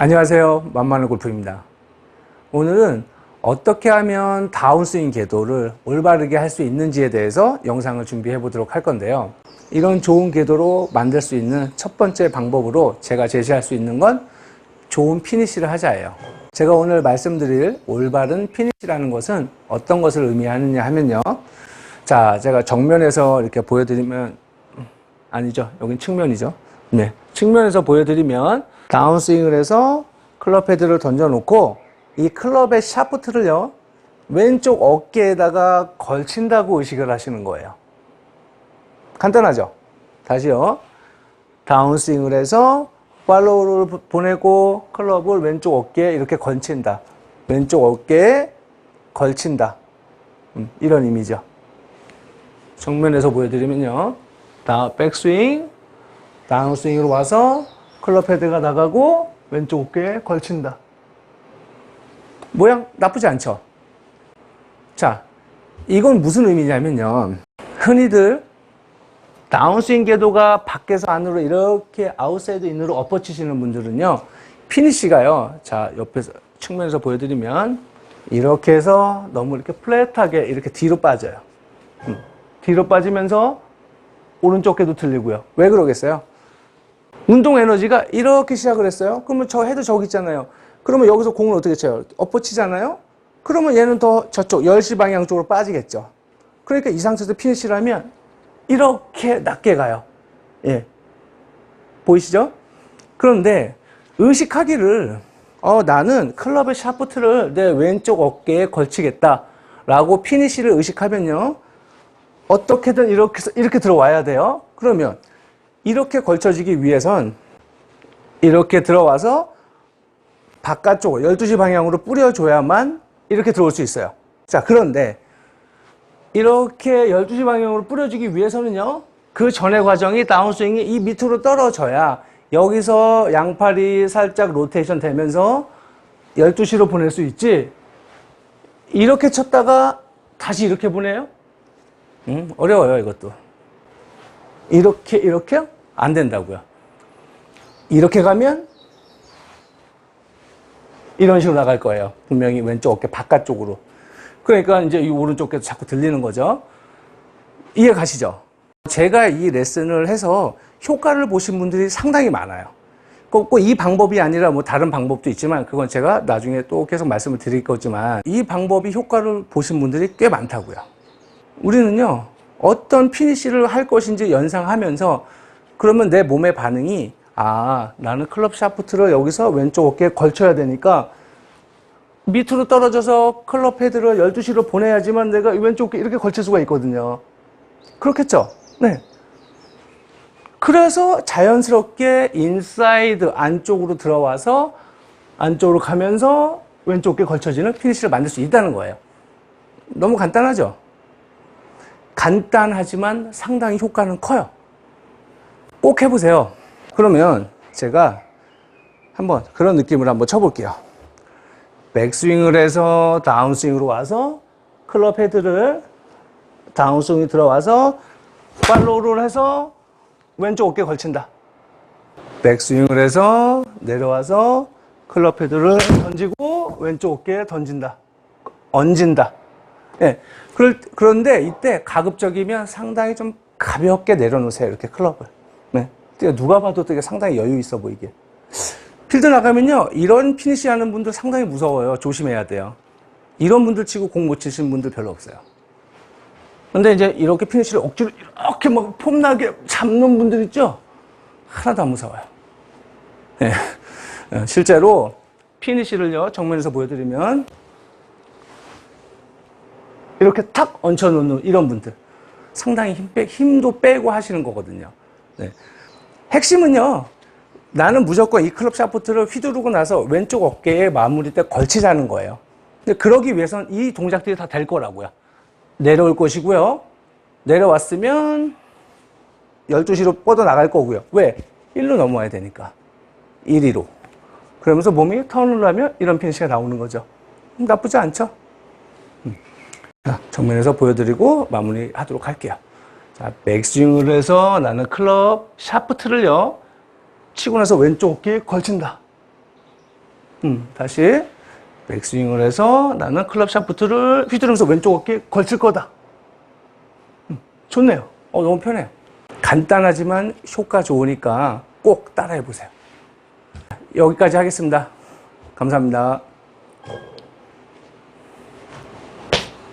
안녕하세요. 만만한 골프입니다. 오늘은 어떻게 하면 다운스윙 궤도를 올바르게 할 수 있는지에 대해서 영상을 준비해 보도록 할 건데요. 이런 좋은 궤도로 만들 수 있는 첫 번째 방법으로 제가 제시할 수 있는 건 좋은 피니시를 하자예요. 제가 오늘 말씀드릴 올바른 피니시라는 것은 어떤 것을 의미하느냐 하면요. 자, 제가 정면에서 이렇게 보여드리면 아니죠. 여긴 측면이죠. 네. 측면에서 보여드리면 다운스윙을 해서 클럽 헤드를 던져놓고 이 클럽의 샤프트를요. 왼쪽 어깨에다가 걸친다고 의식을 하시는 거예요. 간단하죠? 다시요. 다운스윙을 해서 팔로우를 보내고 클럽을 왼쪽 어깨에 이렇게 걸친다. 왼쪽 어깨에 걸친다. 음, 이런 의미죠. 정면에서 보여드리면요. 다 백스윙, 다운스윙으로 와서 클럽 헤드가 나가고 왼쪽 어깨에 걸친다. 모양 나쁘지 않죠? 자, 이건 무슨 의미냐면요. 흔히들 다운스윙 궤도가 밖에서 안으로 이렇게 아웃사이드 인으로 엎어치시는 분들은요. 피니시가요. 자, 옆에서 측면에서 보여드리면 이렇게 해서 너무 이렇게 플랫하게 이렇게 뒤로 빠져요. 음, 뒤로 빠지면서 오른쪽 궤도 틀리고요. 왜 그러겠어요? 운동 에너지가 이렇게 시작을 했어요. 그러면 저 헤드 저기 있잖아요. 그러면 여기서 공을 어떻게 쳐요? 엎어 치잖아요? 그러면 얘는 더 저쪽 10시 방향 쪽으로 빠지겠죠. 그러니까 이 상태에서 피니시를 하면 이렇게 낮게 가요. 예. 보이시죠? 그런데 의식하기를 어, 나는 클럽의 샤프트를 내 왼쪽 어깨에 걸치겠다. 라고 피니시를 의식하면요. 어떻게든 이렇게, 이렇게 들어와야 돼요. 그러면 이렇게 걸쳐지기 위해선 이렇게 들어와서 바깥쪽 12시 방향으로 뿌려줘야만 이렇게 들어올 수 있어요. 자, 그런데 이렇게 12시 방향으로 뿌려주기 위해서는요, 그 전의 과정이 다운스윙이 이 밑으로 떨어져야 여기서 양팔이 살짝 로테이션 되면서 12시로 보낼 수 있지, 이렇게 쳤다가 다시 이렇게 보내요? 음, 어려워요, 이것도. 이렇게, 이렇게? 안 된다고요. 이렇게 가면 이런 식으로 나갈 거예요. 분명히 왼쪽 어깨 바깥쪽으로. 그러니까 이제 이 오른쪽 께도 자꾸 들리는 거죠. 이해 가시죠? 제가 이 레슨을 해서 효과를 보신 분들이 상당히 많아요. 꼭 이 방법이 아니라 뭐 다른 방법도 있지만 그건 제가 나중에 또 계속 말씀을 드릴 거지만 이 방법이 효과를 보신 분들이 꽤 많다고요. 우리는요, 어떤 피니시를 할 것인지 연상하면서 그러면 내 몸의 반응이 아, 나는 클럽 샤프트를 여기서 왼쪽 어깨에 걸쳐야 되니까 밑으로 떨어져서 클럽 헤드를 12시로 보내야지만 내가 왼쪽 어깨 이렇게 걸칠 수가 있거든요. 그렇겠죠? 네. 그래서 자연스럽게 인사이드 안쪽으로 들어와서 안쪽으로 가면서 왼쪽 어깨에 걸쳐지는 피니시를 만들 수 있다는 거예요. 너무 간단하죠? 간단하지만 상당히 효과는 커요. 꼭 해보세요. 그러면 제가 한번 그런 느낌으로 한번 쳐볼게요. 백스윙을 해서 다운스윙으로 와서 클럽 헤드를 다운스윙이 들어와서 팔로우를 해서 왼쪽 어깨에 걸친다. 백스윙을 해서 내려와서 클럽 헤드를 던지고 왼쪽 어깨에 던진다. 얹은다. 예. 그럴, 그런데 이때 가급적이면 상당히 좀 가볍게 내려놓으세요. 이렇게 클럽을. 네. 누가 봐도 되게 상당히 여유 있어 보이게. 필드 나가면요. 이런 피니시 하는 분들 상당히 무서워요. 조심해야 돼요. 이런 분들 치고 공 못 치시는 분들 별로 없어요. 근데 이제 이렇게 피니시를 억지로 이렇게 막 폼나게 잡는 분들 있죠? 하나도 안 무서워요. 네. 실제로 피니시를요, 정면에서 보여드리면 이렇게 탁 얹혀놓는 이런 분들. 상당히 힘 빼, 힘도 빼고 하시는 거거든요. 네. 핵심은요, 나는 무조건 이 클럽 샤프트를 휘두르고 나서 왼쪽 어깨에 마무리 때 걸치자는 거예요. 근데 그러기 위해선 이 동작들이 다 될 거라고요. 내려올 것이고요. 내려왔으면 12시로 뻗어 나갈 거고요. 왜? 1로 넘어야 되니까. 1위로. 그러면서 몸이 턴을 하면 이런 피니시가 나오는 거죠. 나쁘지 않죠? 자, 정면에서 보여드리고 마무리 하도록 할게요. 자, 백스윙을 해서 나는 클럽 샤프트를요, 치고 나서 왼쪽 어깨에 걸친다. 음, 다시 백스윙을 해서 나는 클럽 샤프트를 휘두르면서 왼쪽 어깨에 걸칠 거다. 음, 좋네요. 어, 너무 편해요. 간단하지만 효과 좋으니까 꼭 따라해 보세요. 여기까지 하겠습니다. 감사합니다.